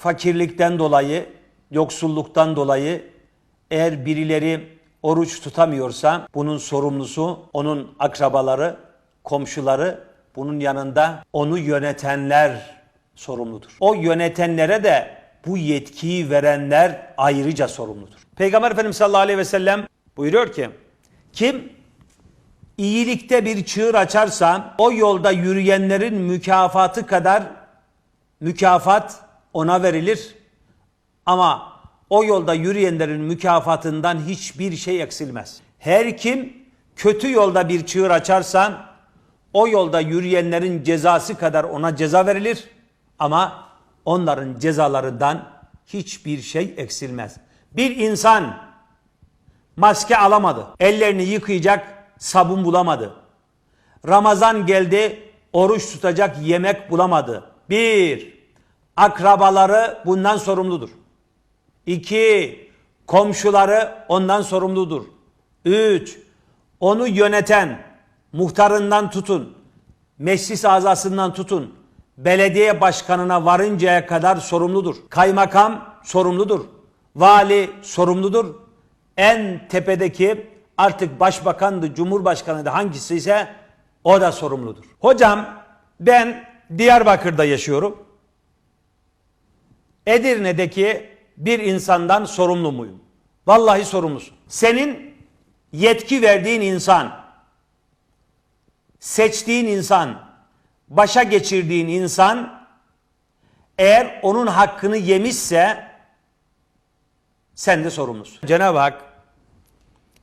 fakirlikten dolayı, yoksulluktan dolayı eğer birileri oruç tutamıyorsa bunun sorumlusu onun akrabaları, komşuları, bunun yanında onu yönetenler sorumludur. O yönetenlere de bu yetkiyi verenler ayrıca sorumludur. Peygamber Efendimiz sallallahu aleyhi ve sellem buyuruyor ki kim iyilikte bir çığır açarsa o yolda yürüyenlerin mükafatı kadar mükafat ona verilir. Ama o yolda yürüyenlerin mükafatından hiçbir şey eksilmez. Her kim kötü yolda bir çığır açarsa o yolda yürüyenlerin cezası kadar ona ceza verilir. Ama onların cezalarından hiçbir şey eksilmez. Bir insan maske alamadı. Ellerini yıkayacak sabun bulamadı. Ramazan geldi, oruç tutacak yemek bulamadı. Bir, akrabaları bundan sorumludur. İki, komşuları ondan sorumludur. Üç, onu yöneten, muhtarından tutun, meclis azasından tutun, belediye başkanına varıncaya kadar sorumludur. Kaymakam sorumludur. Vali sorumludur. En tepedeki artık başbakandı, cumhurbaşkanıydı hangisi ise o da sorumludur. Hocam ben Diyarbakır'da yaşıyorum. Edirne'deki bir insandan sorumlu muyum? Vallahi sorumlusun. Senin yetki verdiğin insan, seçtiğin insan, başa geçirdiğin insan eğer onun hakkını yemişse sen de sorumlusun. Cenab-ı Hak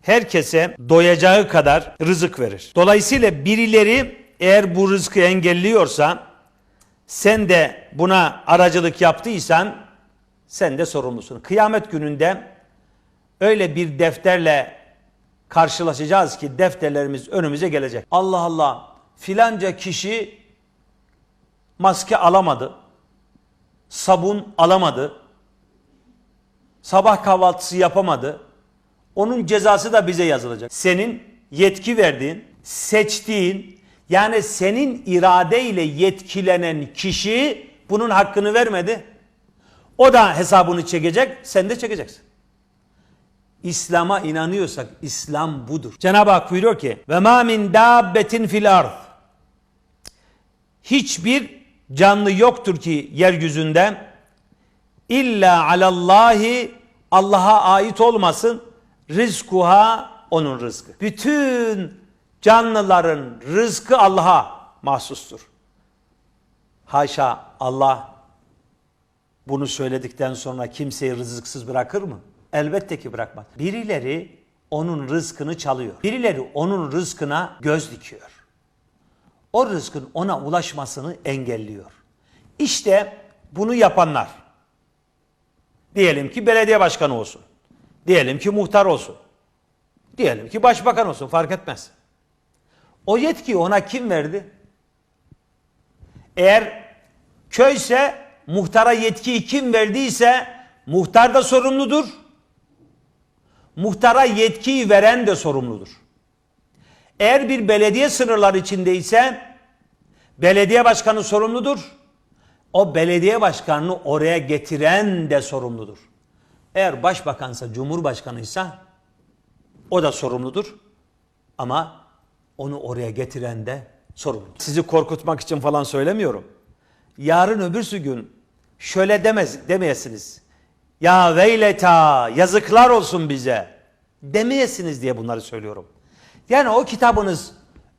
herkese doyacağı kadar rızık verir. Dolayısıyla birileri eğer bu rızkı engelliyorsa sen de buna aracılık yaptıysan sen de sorumlusun. Kıyamet gününde öyle bir defterle karşılaşacağız ki defterlerimiz önümüze gelecek. Allah Allah filanca kişi maske alamadı. Sabun alamadı. Sabah kahvaltısı yapamadı. Onun cezası da bize yazılacak. Senin yetki verdiğin, seçtiğin yani senin iradeyle yetkilenen kişi bunun hakkını vermedi. O da hesabını çekecek, sen de çekeceksin. İslam'a inanıyorsak İslam budur. Cenab-ı Hak buyuruyor ki: "Ve ma min dabbetin fil ard." Hiçbir canlı yoktur ki yeryüzünde illa alallahi Allah'a ait olmasın rizkuha onun rızkı. Bütün canlıların rızkı Allah'a mahsustur. Haşa Allah bunu söyledikten sonra kimseyi rızıksız bırakır mı? Elbette ki bırakmaz. Birileri onun rızkını çalıyor. Birileri onun rızkına göz dikiyor. O rızkın ona ulaşmasını engelliyor. İşte bunu yapanlar. Diyelim ki belediye başkanı olsun. Diyelim ki muhtar olsun. Diyelim ki başbakan olsun fark etmez. O yetkiyi ona kim verdi? Eğer köyse muhtara yetkiyi kim verdiyse muhtar da sorumludur. Muhtara yetkiyi veren de sorumludur. Eğer bir belediye sınırları içindeyse belediye başkanı sorumludur. O belediye başkanını oraya getiren de sorumludur. Eğer başbakansa, cumhurbaşkanıysa o da sorumludur. Ama onu oraya getiren de sorumlu. Sizi korkutmak için falan söylemiyorum. Yarın öbürsü gün şöyle demez, demeyesiniz. Ya veyleta yazıklar olsun bize demeyesiniz diye bunları söylüyorum. Yani o kitabınız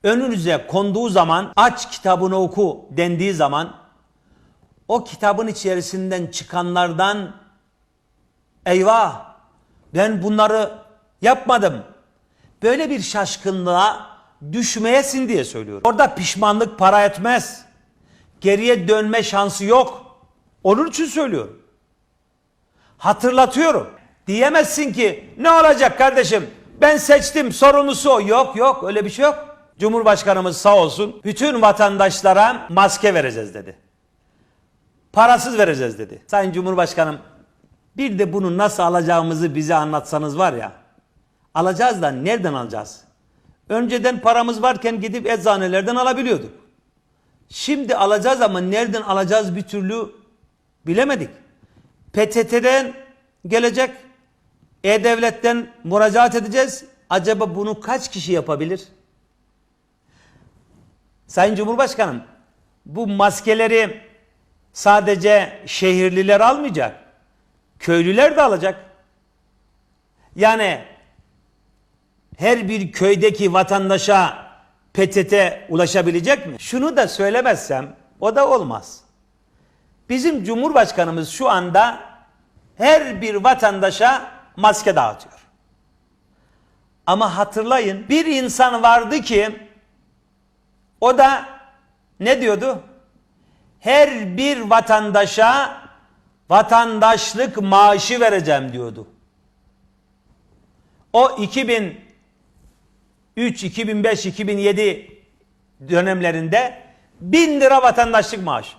önünüze konduğu zaman aç kitabını oku dendiği zaman o kitabın içerisinden çıkanlardan eyvah ben bunları yapmadım. Böyle bir şaşkınlığa düşmeyesin diye söylüyorum. Orada pişmanlık para etmez. Geriye dönme şansı yok. Onun için söylüyorum. Hatırlatıyorum. Diyemezsin ki ne olacak kardeşim ben seçtim sorumlusu o. Yok yok öyle bir şey yok. Cumhurbaşkanımız sağ olsun bütün vatandaşlara maske vereceğiz dedi. Parasız vereceğiz dedi. Sayın Cumhurbaşkanım bir de bunu nasıl alacağımızı bize anlatsanız var ya. Alacağız da nereden alacağız? Önceden paramız varken gidip eczanelerden alabiliyorduk. Şimdi alacağız ama nereden alacağız bir türlü bilemedik. PTT'den gelecek. E-Devlet'ten müracaat edeceğiz. Acaba bunu kaç kişi yapabilir? Sayın Cumhurbaşkanım, bu maskeleri sadece şehirliler almayacak. Köylüler de alacak. Yani her bir köydeki vatandaşa PTT ulaşabilecek mi? Şunu da söylemezsem o da olmaz. Bizim Cumhurbaşkanımız şu anda her bir vatandaşa maske dağıtıyor. Ama hatırlayın bir insan vardı ki o da ne diyordu? Her bir vatandaşa vatandaşlık maaşı vereceğim diyordu. O 2003, 2005, 2007 dönemlerinde 1000 lira vatandaşlık maaşı.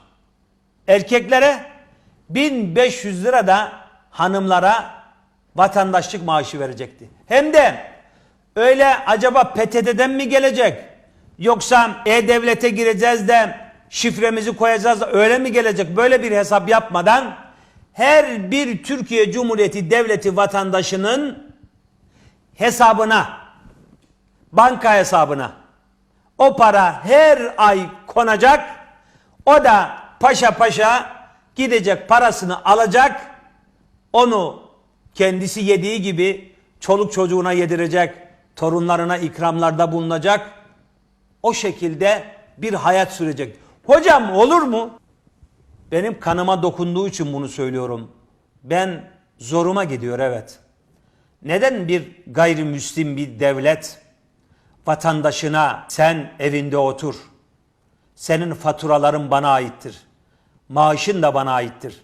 Erkeklere 1500 lira da hanımlara vatandaşlık maaşı verecekti. Hem de öyle acaba PTT'den mi gelecek? Yoksa E-Devlet'e gireceğiz de şifremizi koyacağız da öyle mi gelecek? Böyle bir hesap yapmadan her bir Türkiye Cumhuriyeti Devleti vatandaşının hesabına, banka hesabına o para her ay konacak. O da paşa paşa gidecek parasını alacak. Onu kendisi yediği gibi çoluk çocuğuna yedirecek, torunlarına ikramlarda bulunacak. O şekilde bir hayat sürecek. Hocam olur mu? Benim kanıma dokunduğu için bunu söylüyorum. Ben zoruma gidiyor evet. Neden bir gayrimüslim bir devlet vatandaşına sen evinde otur. Senin faturaların bana aittir. Maaşın da bana aittir.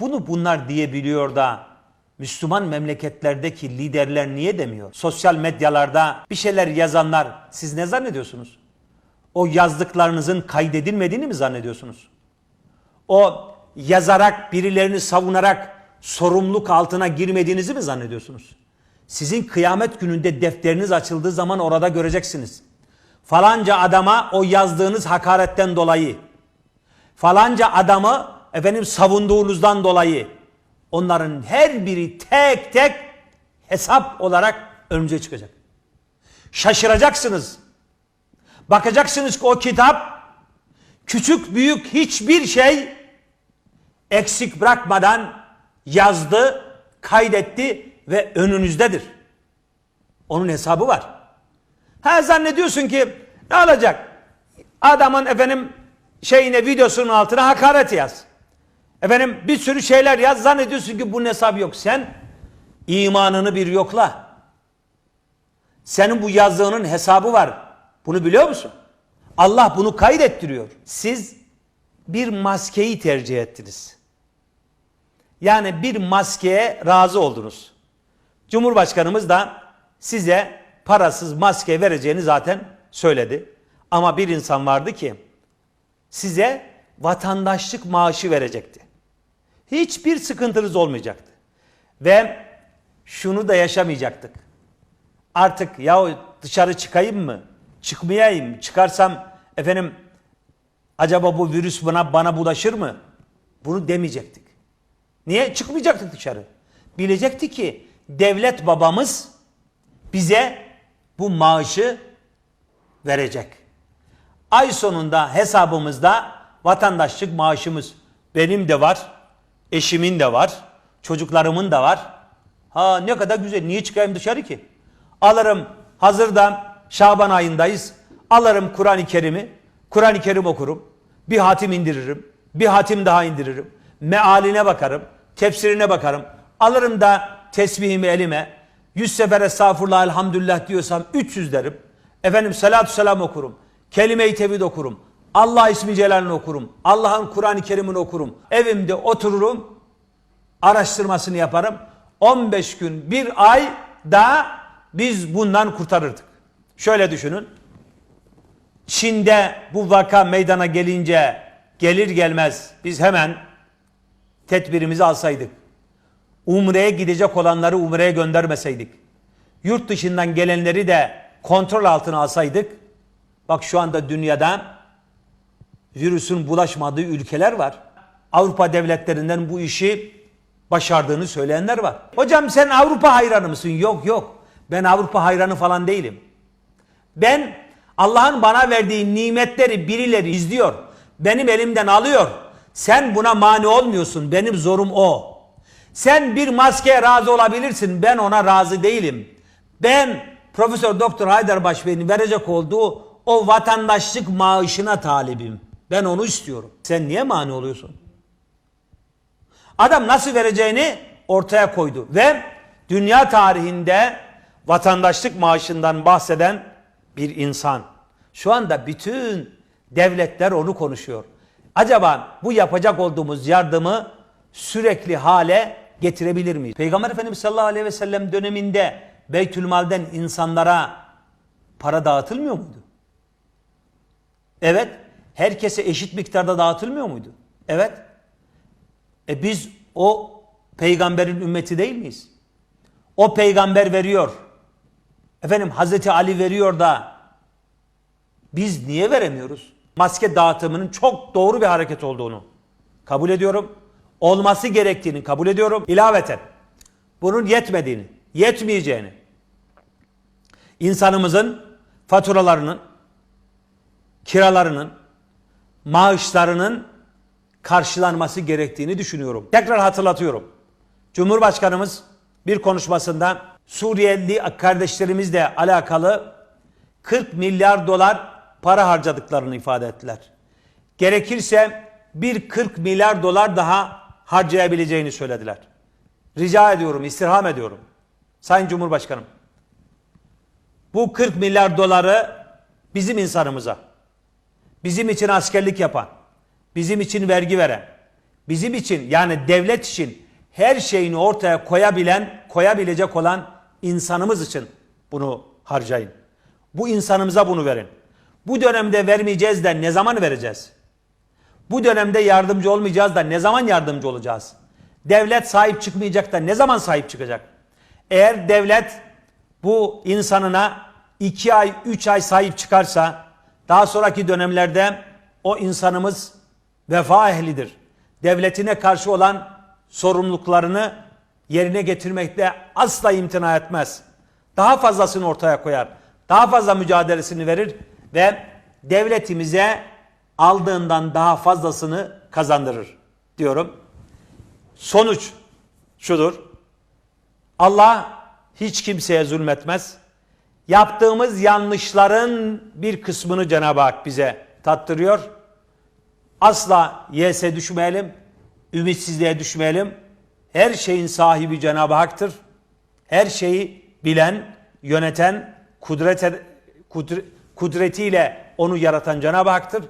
Bunu bunlar diyebiliyor da Müslüman memleketlerdeki liderler niye demiyor? Sosyal medyalarda bir şeyler yazanlar siz ne zannediyorsunuz? O yazdıklarınızın kaydedilmediğini mi zannediyorsunuz? O yazarak birilerini savunarak sorumluluk altına girmediğinizi mi zannediyorsunuz? Sizin kıyamet gününde defteriniz açıldığı zaman orada göreceksiniz. Falanca adama o yazdığınız hakaretten dolayı, falanca adamı efendim savunduğunuzdan dolayı onların her biri tek tek hesap olarak önümüze çıkacak. Şaşıracaksınız. Bakacaksınız ki o kitap küçük büyük hiçbir şey eksik bırakmadan yazdı, kaydetti ve önünüzdedir. Onun hesabı var. Ha zannediyorsun ki ne olacak? Adamın efendim şeyine videosunun altına hakaret yaz. Efendim bir sürü şeyler yaz zannediyorsun ki bunun hesabı yok. Sen imanını bir yokla. Senin bu yazdığının hesabı var. Bunu biliyor musun? Allah bunu kaydettiriyor. Siz bir maskeyi tercih ettiniz. Yani bir maskeye razı oldunuz. Cumhurbaşkanımız da size parasız maske vereceğini zaten söyledi. Ama bir insan vardı ki size vatandaşlık maaşı verecekti. Hiçbir sıkıntınız olmayacaktı. Ve şunu da yaşamayacaktık. Artık ya dışarı çıkayım mı? Çıkmayayım. Çıkarsam efendim acaba bu virüs bana bana bulaşır mı? Bunu demeyecektik. Niye? Çıkmayacaktık dışarı. Bilecekti ki devlet babamız bize bu maaşı verecek. Ay sonunda hesabımızda vatandaşlık maaşımız benim de var, eşimin de var, çocuklarımın da var. Ha ne kadar güzel. Niye çıkayım dışarı ki? Alırım hazırda Şaban ayındayız. Alırım Kur'an-ı Kerim'i. Kur'an-ı Kerim okurum. Bir hatim indiririm. Bir hatim daha indiririm. Mealine bakarım. Tefsirine bakarım. Alırım da tesbihimi elime. Yüz sefer estağfurullah elhamdülillah diyorsam 300 derim. Efendim salatu selam okurum. Kelime-i tevhid okurum. Allah ismi celalini okurum. Allah'ın Kur'an-ı Kerim'ini okurum. Evimde otururum. Araştırmasını yaparım. 15 gün, bir ay da biz bundan kurtarırdık. Şöyle düşünün. Çin'de bu vaka meydana gelince gelir gelmez biz hemen tedbirimizi alsaydık. Umre'ye gidecek olanları Umre'ye göndermeseydik. Yurt dışından gelenleri de kontrol altına alsaydık. Bak şu anda dünyada virüsün bulaşmadığı ülkeler var. Avrupa devletlerinden bu işi başardığını söyleyenler var. Hocam sen Avrupa hayranı mısın? Yok yok. Ben Avrupa hayranı falan değilim. Ben Allah'ın bana verdiği nimetleri birileri izliyor. Benim elimden alıyor. Sen buna mani olmuyorsun. Benim zorum o. Sen bir maskeye razı olabilirsin. Ben ona razı değilim. Ben Profesör Doktor Haydarbaş Bey'in verecek olduğu o vatandaşlık maaşına talibim. Ben onu istiyorum. Sen niye mani oluyorsun? Adam nasıl vereceğini ortaya koydu ve dünya tarihinde vatandaşlık maaşından bahseden bir insan. Şu anda bütün devletler onu konuşuyor. Acaba bu yapacak olduğumuz yardımı sürekli hale getirebilir miyiz? Peygamber Efendimiz sallallahu aleyhi ve sellem döneminde Beytülmal'den insanlara para dağıtılmıyor muydu? Evet. Herkese eşit miktarda dağıtılmıyor muydu? Evet. E biz o peygamberin ümmeti değil miyiz? O peygamber veriyor. Efendim Hazreti Ali veriyor da biz niye veremiyoruz? Maske dağıtımının çok doğru bir hareket olduğunu kabul ediyorum. Olması gerektiğini kabul ediyorum. İlaveten bunun yetmediğini, yetmeyeceğini, insanımızın faturalarının, kiralarının, maaşlarının karşılanması gerektiğini düşünüyorum. Tekrar hatırlatıyorum. Cumhurbaşkanımız bir konuşmasında Suriyeli kardeşlerimizle alakalı 40 milyar dolar para harcadıklarını ifade ettiler. Gerekirse bir 40 milyar dolar daha harcayabileceğini söylediler. Rica ediyorum, istirham ediyorum. Sayın Cumhurbaşkanım. Bu 40 milyar doları bizim insanımıza, bizim için askerlik yapan, bizim için vergi veren, bizim için yani devlet için her şeyini ortaya koyabilen, koyabilecek olan insanımız için bunu harcayın. Bu insanımıza bunu verin. Bu dönemde vermeyeceğiz de ne zaman vereceğiz? Bu dönemde yardımcı olmayacağız da ne zaman yardımcı olacağız? Devlet sahip çıkmayacak da ne zaman sahip çıkacak? Eğer devlet bu insanına iki ay, üç ay sahip çıkarsa daha sonraki dönemlerde o insanımız vefa ehlidir. Devletine karşı olan sorumluluklarını yerine getirmekte asla imtina etmez. Daha fazlasını ortaya koyar. Daha fazla mücadelesini verir ve devletimize aldığından daha fazlasını kazandırır diyorum. Sonuç şudur. Allah hiç kimseye zulmetmez. Yaptığımız yanlışların bir kısmını Cenab-ı Hak bize tattırıyor. Asla yese düşmeyelim, ümitsizliğe düşmeyelim. Her şeyin sahibi Cenab-ı Hak'tır. Her şeyi bilen, yöneten, kudret, kudretiyle onu yaratan Cenab-ı Hak'tır.